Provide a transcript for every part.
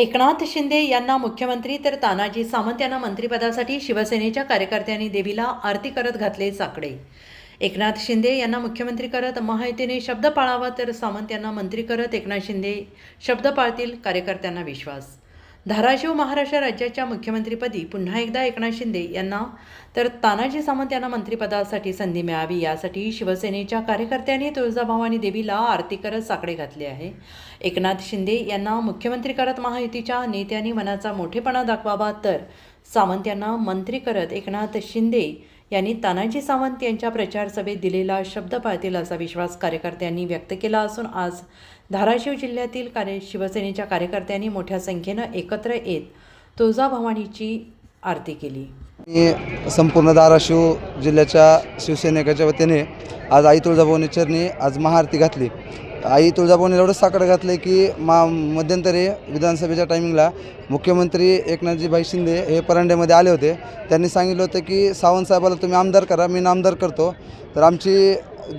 एकनाथ शिंदे यांना मुख्यमंत्री तर तानाजी सावंत यांना मंत्रिपदासाठी शिवसेनेच्या कार्यकर्त्यांनी देवीला आरती करत घातले साकडे. एकनाथ शिंदे यांना मुख्यमंत्री करत महायुतीने शब्द पाळावा तर सावंत यांना मंत्री करत एकनाथ शिंदे शब्द पाळतील कार्यकर्त्यांना विश्वास. धाराशिव महाराष्ट्र राज्याच्या मुख्यमंत्रीपदी पुन्हा एकदा एकनाथ शिंदे यांना तर तानाजी सावंत यांना मंत्रिपदासाठी संधी मिळावी यासाठी शिवसेनेच्या कार्यकर्त्यांनी तुळजाभवानी देवीला आरती करत साकडे घातले आहे. एकनाथ शिंदे यांना मुख्यमंत्री करत महायुतीच्या नेत्यांनी मनाचा मोठेपणा दाखवावा तर सामंत यांना मंत्री करत एकनाथ शिंदे यांनी तानाजी सावंत यांच्या प्रचार सभेत दिलेला शब्द पाळतील असा विश्वास कार्यकर्त्यांनी व्यक्त केला असून आज धाराशिव जिल्ह्यातील कार्य शिवसेनेच्या कार्यकर्त्यांनी मोठ्या संख्येनं एकत्र येत तुळजाभवानीची आरती केली. मी संपूर्ण धाराशिव जिल्ह्याच्या शिवसैनिकाच्या वतीने आज आई तुळजाभवानी चरणी आज महाआरती घातली. आई तुळजाभवानीला एवढं साकडं घातलं की मा मध्यंतरी विधानसभेच्या टायमिंगला मुख्यमंत्री एकनाथजीभाई शिंदे हे परांड्यामध्ये आले होते. त्यांनी सांगितलं होतं की सावंत साहेबाला तुम्ही आमदार करा मी नामदार करतो. तर आमची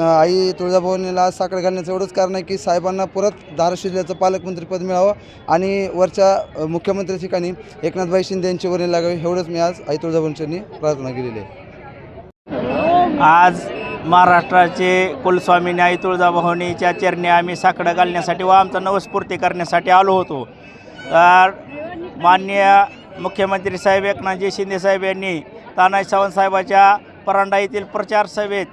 आई तुळजाभवानीला साकडं घालण्याचं एवढंच कारण आहे की साहेबांना परत धाराशिव जिल्ह्याचं पालकमंत्रीपद मिळावं आणि वरच्या मुख्यमंत्री ठिकाणी एकनाथभाई शिंदे यांची वरील लागावी एवढंच मी आज आई तुळजाभवानीच्यांनी प्रार्थना केलेली आहे. आज महाराष्ट्राचे कुलस्वामी न्याय तुळजाभवानीच्या चरणी आम्ही साकडं घालण्यासाठी व आमचा नवस्फूर्ती करण्यासाठी आलो होतो. तर माननीय मुख्यमंत्री साहेब एकनाथजी शिंदे साहेब यांनी तानाजी सावंतसाहेबाच्या परांडा येथील प्रचार सभेत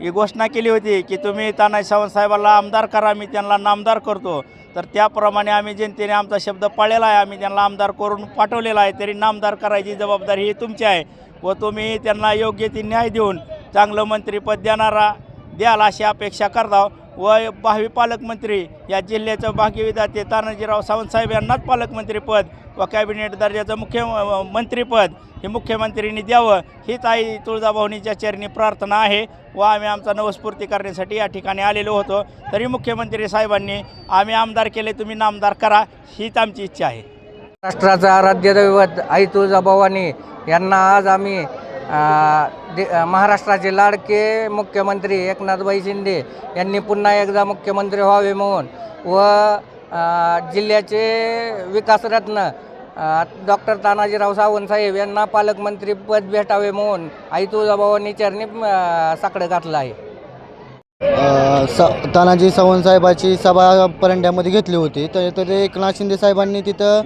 ही घोषणा केली होती की तुम्ही तानाजी सावंतसाहेबाला आमदार करा मी त्यांना नामदार करतो. तर त्याप्रमाणे आम्ही जनतेने आमचा शब्द पाळलेला आहे आम्ही त्यांना आमदार करून पाठवलेला आहे. तरी नामदार करायची जबाबदारी ही तुमची आहे व तुम्ही त्यांना योग्य ती न्याय देऊन चांगलं मंत्रीपद देणारा द्याल अशी अपेक्षा करता व भावी पालकमंत्री या जिल्ह्याचं भाग्यविधाते तानाजीराव सावंतसाहेब यांनाच पालकमंत्रीपद व कॅबिनेट दर्जाचं मुख्य मंत्रीपद हे मुख्यमंत्र्यांनी द्यावं हीच आई तुळजाभवानीच्या चरणी प्रार्थना आहे. व आम्ही आमचा नवस्फूर्ती करण्यासाठी या ठिकाणी आलेलो होतो. तरी मुख्यमंत्री साहेबांनी आम्ही आमदार केले तुम्ही नामदार करा हीच आमची इच्छा आहे. महाराष्ट्राचा आराध्य दैवत आई तुळजाभवानी यांना आज आम्ही महाराष्ट्राचे लाडके मुख्यमंत्री एकनाथभाई शिंदे यांनी पुन्हा एकदा मुख्यमंत्री व्हावे म्हणून व जिल्ह्याचे विकासरत्न डॉक्टर तानाजीराव सावंत साहेब यांना पालकमंत्रीपद भेटावे म्हणून आई तुळजाभावांनी चरणी साकडं घातलं आहे. स तानाजी सावंतसाहेबाची सभा परंड्यामध्ये घेतली होती. तर तर एकनाथ शिंदे साहेबांनी तिथं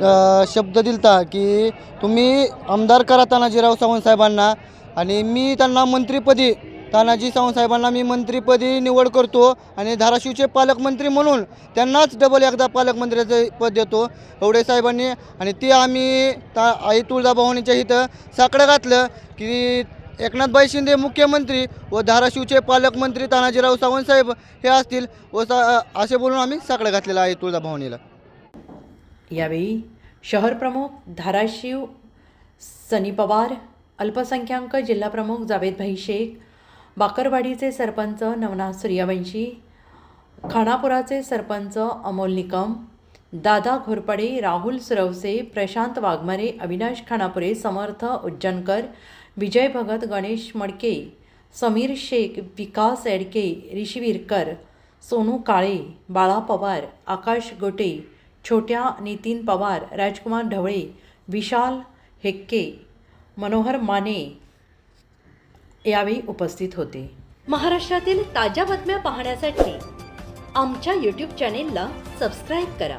अ, शब्द दिलता की तुम्ही आमदार करा तानाजीराव सावंतसाहेबांना आणि मी त्यांना मंत्रीपदी तानाजी सावंतसाहेबांना मी मंत्रीपदी निवड करतो आणि धाराशिवचे पालकमंत्री म्हणून त्यांनाच डबल एकदा पालकमंत्र्याचं पद देतो एवढे साहेबांनी. आणि ते आम्ही ता आई तुळजाभवानीच्या इथं साकडं घातलं की एकनाथभाई शिंदे मुख्यमंत्री व धाराशिवचे पालकमंत्री तानाजीराव सावंतसाहेब हे असतील व सा असे बोलून आम्ही साकडं घातलेलं आहे तुळजाभवानीला यावेळी शहरप्रमुख धाराशिव सनी पवार अल्पसंख्याक जिल्हाप्रमुख जावेदभाई शेख बाकरवाडीचे सरपंच नवनाथ सूर्यवंशी खानापुराचे सरपंच अमोल निकम दादा घोरपडे राहुल सुरवसे प्रशांत वाघमारे अविनाश खानापुरे समर्थ उज्जनकर विजय भगत गणेश मडके समीर शेख विकास एडके ऋषीवीरकर सोनू काळे बाळा पवार आकाश गोटे छोट्या नितीन पवार राजकुमार ढवळे विशाल हेक्के मनोहर माने यावेळी उपस्थित होते. महाराष्ट्रातील ताज्या बातम्या पाहण्यासाठी आमच्या यूट्यूब चॅनेलला सबस्क्राईब करा.